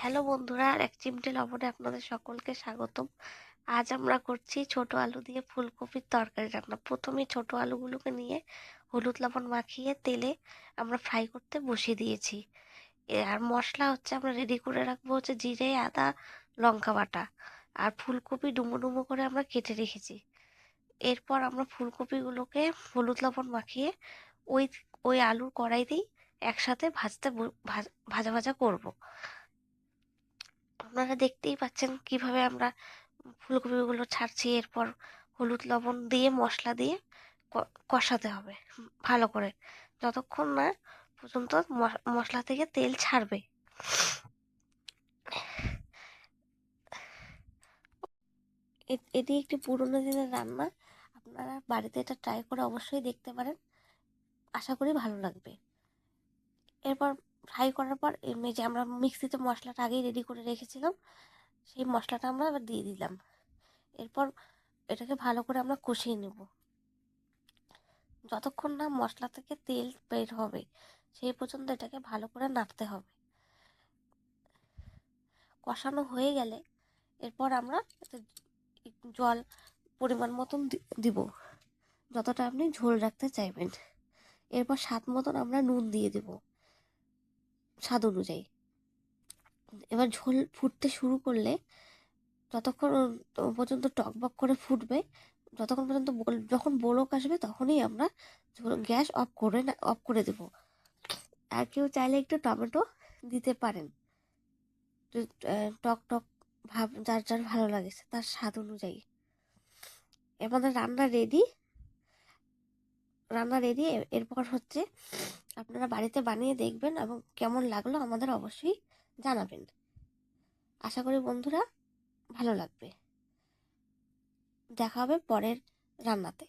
Hello বন্ধুরা, এক চিমটে লবণে আপনাদের সকলকে স্বাগতম। আজ আমরা করছি ছোট আলু দিয়ে ফুলকপির তরকারি রান্না। প্রথমে ছোট আলুগুলোকে নিয়ে হলুদ লবণ মাখিয়ে তেলে আমরা ফ্রাই করতে বসিয়ে দিয়েছি। আর মশলা হচ্ছে আমরা রেডি করে রাখব হচ্ছে জিরে, আদা, লঙ্কা বাটা। আর ফুলকপি ডুমো ডুমো করে আমরা কেটে রেখেছি। এরপর আমরা ফুলকপিগুলোকে হলুদ লবণ মাখিয়ে ওই ওই আলুর কড়াইতেই একসাথে ভাজতে ভাজা ভাজা করব। আপনারা দেখতেই পাচ্ছেন কীভাবে আমরা ফুলকপিগুলো ছাড়ছি, এরপর হলুদ লবণ দিয়ে, মশলা দিয়ে কষাতে হবে ভালো করে। যতক্ষণ না পর্যন্ত মশলা থেকে তেল ছাড়বে। এটি একটি পুরোনো দিনের রান্না। আপনারা বাড়িতে এটা ট্রাই করে অবশ্যই দেখতে পারেন। আশা করি ভালো লাগবে। এরপর ফ্রাই করার পর এমনি যে আমরা মিক্সিতে মশলাটা আগেই রেডি করে রেখেছিলাম, সেই মশলাটা আমরা এবার দিয়ে দিলাম। এরপর এটাকে ভালো করে আমরা কষিয়ে নেব। যতক্ষণ না মশলা থেকে তেল বের হবে, সেই পর্যন্ত এটাকে ভালো করে নাড়তে হবে। কষানো হয়ে গেলে এরপর আমরা জল পরিমাণ মতন দিব, যতটা আপনি ঝোল রাখতে চাইবেন। এরপর স্বাদ মতন আমরা নুন দিয়ে দেব। স্বাদ অনুযায়ী। এবার ঝোল ফুটতে শুরু করলে যতক্ষণ পর্যন্ত টকবক করে ফুটবে, যতক্ষণ পর্যন্ত যখন বলক আসবে তখনই আমরা গ্যাস অফ করে না, অফ করে দেব। আর কেউ চাইলে একটু টমেটো দিতে পারেন। টক টক ভাব, যার যার ভালো লাগে তার স্বাদ অনুযায়ী। আমাদের রান্না রেডি রান্না রেডি এরপর হচ্ছে আপনারা বাড়িতে বানিয়ে দেখবেন এবং কেমন লাগল আমাদের অবশ্যই জানাবেন। আশা করি বন্ধুরা ভালো লাগবে। দেখা হবে পরের রান্নাতে।